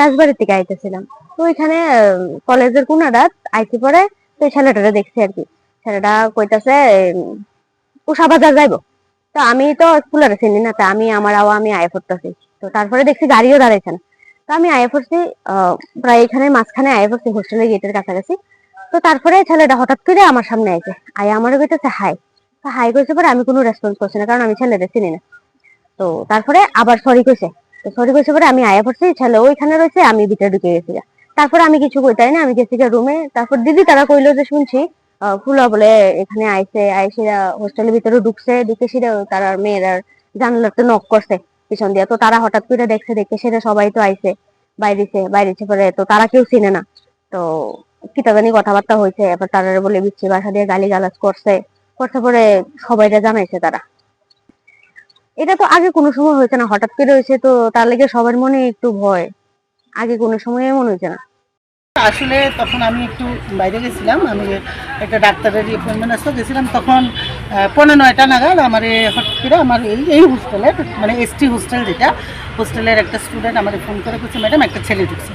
রাজবাড়ির থেকে আইতেছিলাম। তো ওইখানে কলেজের কোনাটা আইতে পরে তো ওই ছেলেটারে দেখছি আর কি। ছেলেটা কইতাছে উম, উষা বাজার যাইবো। তো আমি তো স্কুলের চিনি না তা আমি আমার আওয়া আমি আয়ে পড়তেছি তো তারপরে দেখছি গাড়িও দাঁড়াইছে তো আমি আয়ে পড়ছি প্রায় এখানে মাঝখানে আয়ে পড়ছি হোস্টেলের গেটের কাছাকাছি। তো তারপরে ছেলেটা হঠাৎ করে আমার সামনে আইছে। আয় আমারও কইতেছে হাই। তো হাই কইছে পরে আমি কোনো রেসপন্স করছি না কারণ আমি ছেলেদের চিনি না। তো তারপরে আবার সরি কইছে। সরি কইছে পরে আমি আয়া পড়ছি ছেলে ওইখানে রয়েছে, আমি ভিতরে ঢুকে গেছি। তারপরে আমি কিছু কইতাই না? আমি গেছি রুমে তারপর দিদি তারা কইলো যে শুনছি ফুলা বলে এখানে আইছে আইসিরা হোস্টেলের ভিতরে ঢুকছে, ঢুকে সেটা তারা মেয়েরা জানালাতে নক করছে পিছন দিয়ে। তো তারা হঠাৎ করে দেখছে, দেখে সেটা সবাই তো আইছে, বাইরেছে বাইরেছে পরে তো তারা কেউ চিনে না। তো কিতা জানি কথাবার্তা হয়েছে এবার তারা বলে বিচ্ছি বাসা দিয়ে গালি গালাজ করছে। করছে পরে সবাইটা জানাইছে তারা। এটা তো আগে কোনো সময় হয়েছে না, হঠাৎ করে হয়েছে, তো তার লেগে সবার মনে একটু ভয়। আগে কোনো সময় মনে হয়েছে না। আসলে তখন আমি একটু বাইরে গেছিলাম, আমি একটা ডাক্তারের অ্যাপয়েন্টমেন্ট আসতে গেছিলাম তখন পনেরো নয়টা নাগাদ আমার হঠাৎ করে আমার এই এই হোস্টেলের মানে এসটি হোস্টেল যেটা হোস্টেলের একটা স্টুডেন্ট আমার ফোন করে বলছে ম্যাডাম একটা ছেলে ঢুকছে।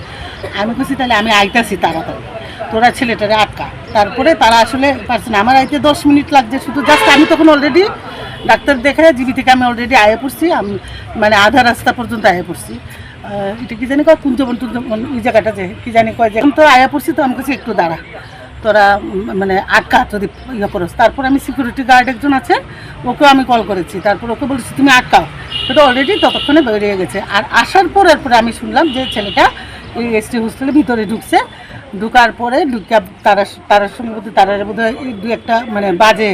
আমি বলছি, তাহলে আমি আইতাছি তাড়াতাড়ি। তোরা ছেলেটারে আটকা। তারপরে তারা আসলে পারছে না। আমার আইতে দশ মিনিট লাগছে, শুধু জাস্ট আমি তখন অলরেডি ডাক্তার দেখে জিবি থেকে আমি অলরেডি আয়ে পড়ছি, আমি মানে আধা রাস্তা পর্যন্ত আয়ে পড়ছি। এটা কি জানি কয়? কুঞ্জবন টুঞ্জবন, ওই জায়গাটা যে, কি জানি কয় যে, তো আয়া পড়ছি তো আমি কাছে একটু দাঁড়া। তোরা মানে আটকা যদি ইয়ে করস। তারপর আমি সিকিউরিটি গার্ড একজন আছে, ওকেও আমি কল করেছি। তারপর ওকে বলেছি, তুমি আটকাও। এটা অলরেডি ততক্ষণে বেরিয়ে গেছে। আর আসার পর এরপরে আমি শুনলাম যে ছেলেটা এই এসটি হোস্টেলের ভিতরে ঢুকছে। ঢুকার পরে ঢুকা তারা তারা সম্ভবত তারা বোধ হয় দু একটা মানে বাজে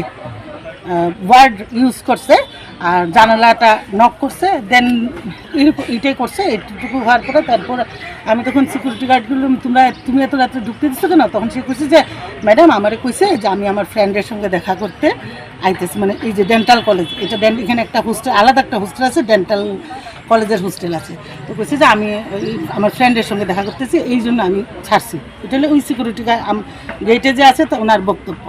ওয়ার্ড ইউজ করছে, আর জানালাটা নক করছে দেন এটাই করছে এইটুকু হওয়ার পরে তারপর আমি তখন সিকিউরিটি গার্ডগুলো তোমরা, তুমি এত রাত্রে ঢুকতে দিচ্ছ কেন? তখন সে কইছে যে ম্যাডাম আমারে কইছে যে আমি আমার ফ্রেন্ডের সঙ্গে দেখা করতে আইতেছি। মানে এই যে ডেন্টাল কলেজ এটা এখানে একটা হোস্টেল আলাদা একটা হোস্টেল আছে ডেন্টাল কলেজের হোস্টেল আছে। তো কইছে যে আমি আমার ফ্রেন্ডের সঙ্গে দেখা করতেছি, এই জন্য আমি ছাড়ছি। এটা হলো ওই সিকিউরিটি গার্ড গেটে যে আছে তো ওনার বক্তব্য।